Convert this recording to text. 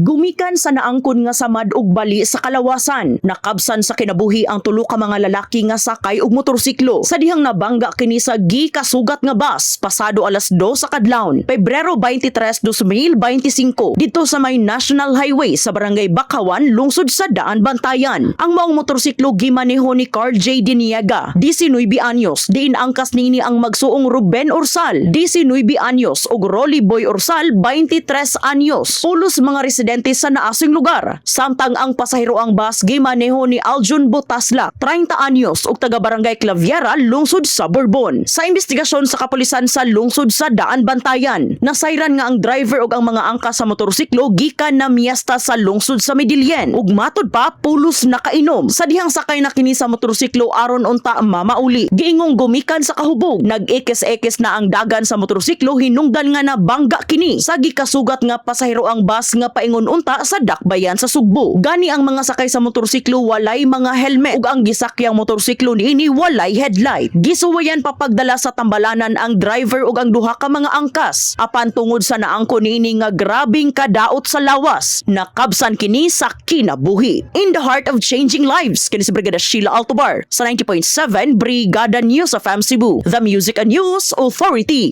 Gumikan sa naangkon nga samad ug bali sa kalawasan. Nakabsan sa kinabuhi ang tulo ka mga lalaki nga sakay og motorsiklo. Sa dihang nabangga kini sa gi kasugat nga bus pasado alas 2 sa kadlawon, Pebrero 23, 2025 dito sa may National Highway sa Barangay Bakawan, lungsod sa Daan Bantayan. Ang maong motorsiklo gimaneho ni Carl J. Diniega, 19 anyos, diin angkas nini ang magsuong Ruben Ursal, 19 anyos ug Rolly Boy Ursal, 23 anyos. Pulos mga residente sa naasing lugar. Samtang ang pasahero ang bus gimaneho ni Aljun Botasla, 30 anyos ug taga Barangay Claviera, lungsod sa Bourbon. Sa investigasyon sa kapulisan sa lungsod sa Daan Bantayan, nasayran nga ang driver ug ang mga angkas sa motorsiklo gikan na miesta sa lungsod sa Medellin ug matod pa pulos nakainom. Sa dihang sakay na kini sa motorsiklo aron unta mamauli. Giingong gumikan sa kahubog, nag-ekes-ekes na ang dagan sa motorsiklo hinungdan nga na bangga kini sa gikasugat nga pasahero ang bus nga paingon unta sa dakbayan sa Sugbo. Gani ang mga sakay sa motorsiklo walay mga helmet ug ang gisakyang motorsiklo niini walay headlight. Gisuwayan pa pagdala sa tambalanan ang driver ug ang duha ka mga angkas. Apan tungod sa naangko niini nga grabing kadaot sa lawas, nakabsan kini sa kinabuhi. In the heart of changing lives, kini si Brigada Sheila Altobar sa 90.7 Brigada News of Cebu, the Music and News Authority.